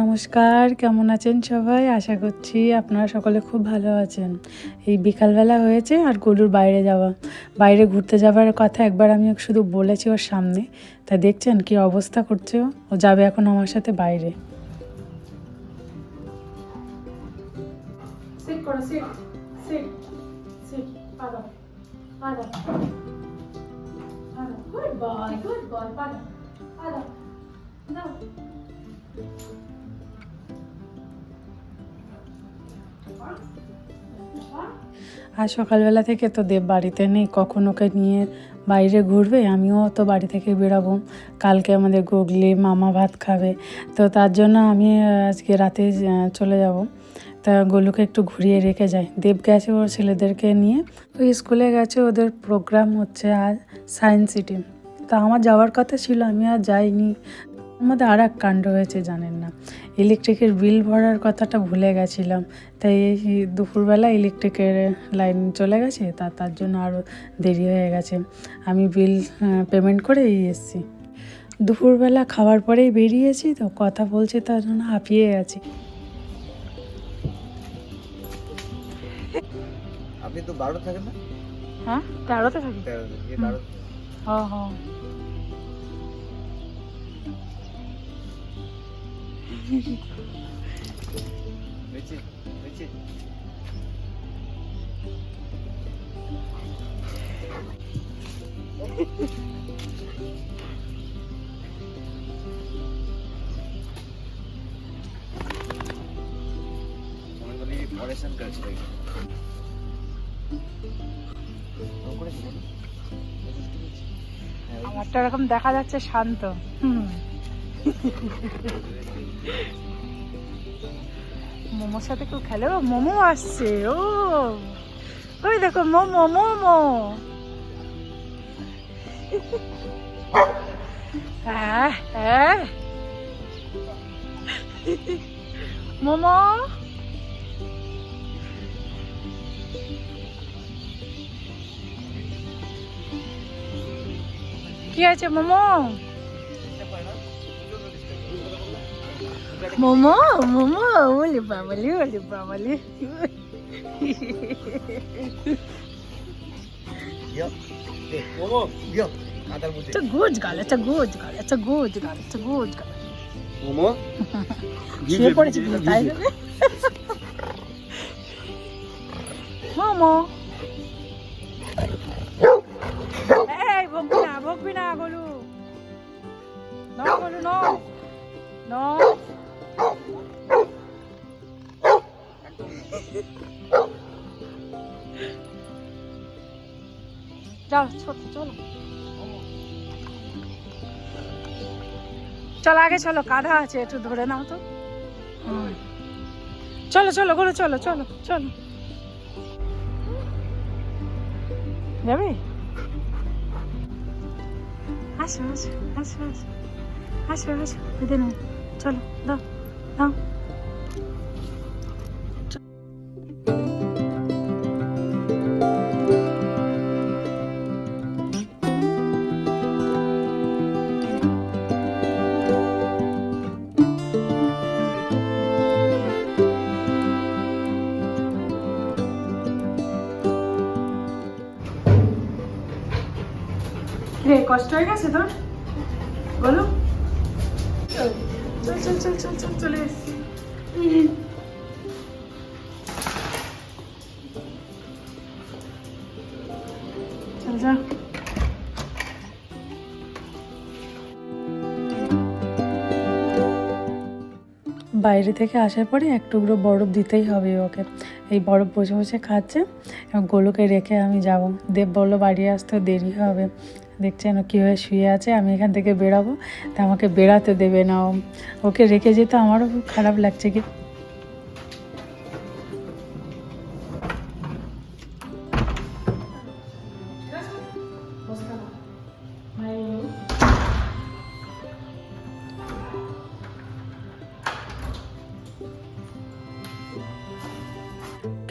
নমস্কার, কেমন আছেন সবাই? আশা করছি আপনারা সকলে খুব ভালো আছেন। এই বিকালবেলা হয়েছে আর গরুর বাইরে যাওয়া। বাইরে ঘুরতে যাবার কথা একবার আমি শুধু বলেছি ওর সামনে। তা দেখছেন কি অবস্থা করছে ও? যাবে এখন আমার সাথে বাইরে। গুড বয় গুড বয় আর সকালবেলা থেকে তো দেব বাড়িতে নেই, কখন ওকে নিয়ে বাইরে ঘুরবে? আমিও তো বাড়ি থেকে বেরাবো। কালকে আমাদের গুগলি মামা ভাত খাবে। তো তার জন্য আমি আজকে রাতে চলে যাব। তা গোলুকে একটু ঘুরিয়ে রেখে যাই। দেব গেছে ওর ছেলেদেরকে নিয়ে। ওই স্কুলে গেছে, ওদের প্রোগ্রাম হচ্ছে আজ সায়েন্স সিটি তা আমার যাওয়ার কথা ছিল আমি আর যাইনি। আমাদের আর এক কাণ্ড হয়েছে জানেন না। ইলেকট্রিকের বিল ভরার কথাটা ভুলে গেছিলাম। তাই এই দুপুরবেলা ইলেকট্রিকের লাইন চলে গেছে তা তার জন্য আরও দেরি হয়ে গেছে। আমি বিল পেমেন্ট করেই এসেছি। দুপুরবেলা খাওয়ার পরেই বেরিয়েছি তো কথা বলছি তার জন্য হাঁপিয়ে গেছি আপনি তো বারো থাকেন না? হ্যাঁ তেরোতে থাকি। তেরো হুম। বারো হ্যাঁ হ্যাঁ নিচে নিচে আমি বলি পরেশান করছে ভাই আমারটা এরকম দেখা যাচ্ছে শান্ত। মোমোর সাথে কেউ খেলে? ও, মোমো আসছে। ও। ওই দেখো, মোমো মোমো। হ্যাঁ হ্যাঁ। মোমো। কি আছে মোমো? মোমো মোমো ওলে বাবালি ওলে বাবালি। এটা গোজ গাল এটা গোজ গাল এটা গোজ গাল এটা গোজ গাল। মোমো? শুয়ে পড়েছি তাই মোমো। যাও চলো। চলো, আগে চলো, কাঁধা আছে, একটু ধরে নাও তো। চলো চলো, ঘুরে চলো চলো চলো। যাবে? আসো আসো আসো আসো। আসো আসো চলো, দাও দাও। রে, কষ্ট হয়ে গেছে তোর? বলো। চল চল চল চল চল চল চলে, যা। বাইরে থেকে আসার পরে এক টুকরো বরফ দিতেই হবে ওকে। এই বরফ বসে বসে খাচ্ছে এবং গোলুকে রেখে আমি যাব। দেব বলল, বাড়ি আসতে দেরি হবে। দেখছেন কীভাবে শুয়ে আছে, আমি এখান থেকে বেরাবো। তা আমাকে বেড়াতে দেবে না। ওকে রেখে যেতে, আমারও খুব খারাপ লাগছে কি।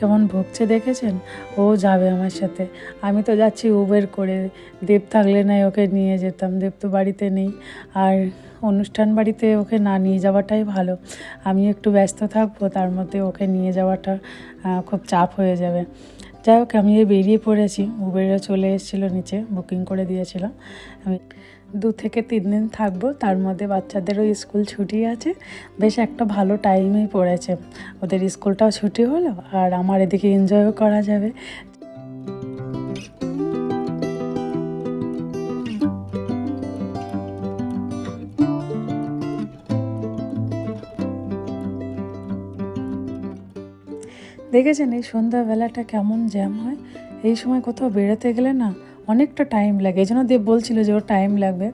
কেমন ভুগছে দেখেছেন? ও যাবে আমার সাথে। আমি তো যাচ্ছি উবের করে। দেব থাকলে নাই ওকে নিয়ে যেতাম। দেব তো বাড়িতে নেই। আর অনুষ্ঠান বাড়িতে ওকে না নিয়ে যাওয়াটাই ভালো। আমি একটু ব্যস্ত থাকব, তার মধ্যে ওকে নিয়ে যাওয়াটা খুব চাপ হয়ে যাবে। যাই হোক, আমি বেরিয়ে পড়েছি। উবেরও চলে এসেছিল নিচে বুকিং করে দিয়েছিলাম আমি দু থেকে তিন দিন থাকব, তার মধ্যে বাচ্চাদেরও স্কুল ছুটি আছে। বেশ একটা ভালো টাইমেই পড়েছে। ওদের স্কুলটাও ছুটি হলো, আর আমার এদিকে এনজয়ও করা যাবে। দেখেছেন এই সন্ধ্যাবেলাটা কেমন জ্যাম হয়? এই সময় কোথাও বেরোতে গেলে না অনেকটা টাইম লাগে। এই জন্য দেব বলছিল যে ওর টাইম লাগবে।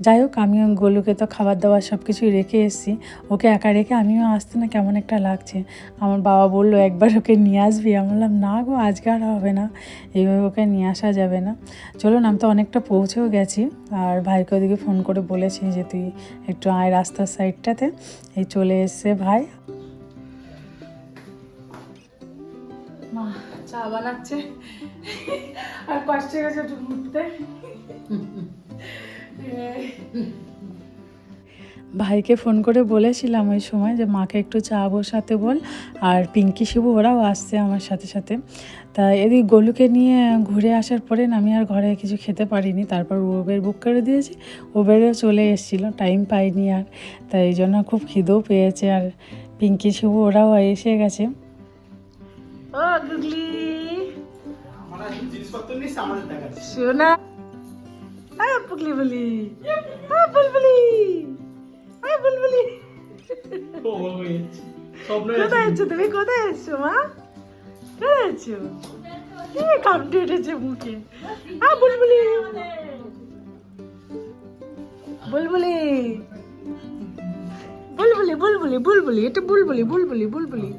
যাই হোক, আমিও গোলুকে তো খাবার দাবার সব কিছুই রেখে এসেছি। ওকে একা রেখে আমিও আসতে না কেমন একটা লাগছে। আমার বাবা বলল, একবার ওকে নিয়ে আসবি? আমি বললাম, না গো, আজকে আর হবে না। এইভাবে ওকে নিয়ে আসা যাবে না। চলুন, আমি তো অনেকটা পৌঁছেও গেছি। আর ভাইকে ওদিকে ফোন করে বলেছি যে, তুই একটু আয় রাস্তার সাইডটাতে এই চলে এসছে ভাই। চা বানাচ্ছে। আর কষ্ট গেছে ঘুরতে ভাইকে ফোন করে বলেছিলাম ওই সময় যে, মাকে একটু চা বসাতে বল। আর পিঙ্কি শিবু, ওরাও আসছে আমার সাথে সাথে। তা এদিক গোলুকে নিয়ে ঘুরে আসার পরে আমি আর ঘরে কিছু খেতে পারিনি। তারপর উবের বুক করে দিয়েছি। উবেরেও চলে এসেছিল টাইম পাইনি আর। তাই জন্য খুব খিদেও পেয়েছে। আর পিঙ্কি শিবু, ওরাও এসে গেছে। ও, গুগলি। বুলবুলি। বুলবুলি। কোথায় আছো তুমি? কোথায় মা? কোথায় আছো? উঠেছে মুখে? বুলবুলি। বুলবুলি। বুলবুলি বুলবুলি বুলবুলি, এটা বুলবুলি বুলবুলি বুলবুলি।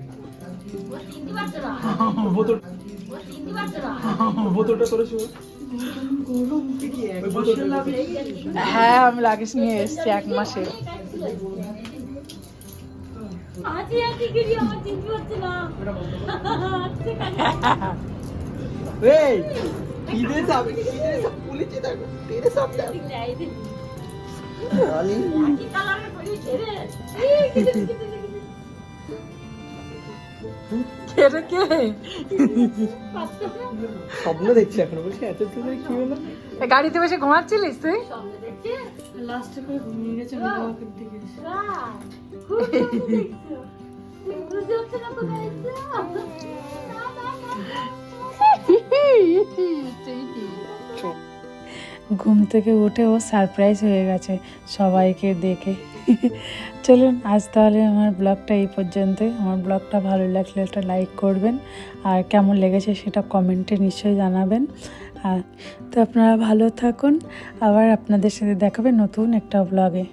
হ্যাঁ আমি লাগেজ নিয়ে এসছি এক মাসে। আলি কি স্বপ্ন দেখছি এখন বলছি এত তোদের কি হলো? গাড়িতে বসে ঘুমাচ্ছিলিস তুই? লাস্টে করে ঘুমিয়ে গেছে ঘুম থেকে উঠে ও সারপ্রাইজ হয়ে গেছে সবাইকে দেখে। চলুন, আজ তাহলে আমার ব্লগটা এই পর্যন্তই। আমার ব্লগটা ভালো লাগলে একটা লাইক করবেন, আর কেমন লেগেছে সেটা কমেন্টে নিশ্চয়ই জানাবেন। আর তো আপনারা ভালো থাকুন, আবার আপনাদের সাথে দেখাবে নতুন একটা ব্লগে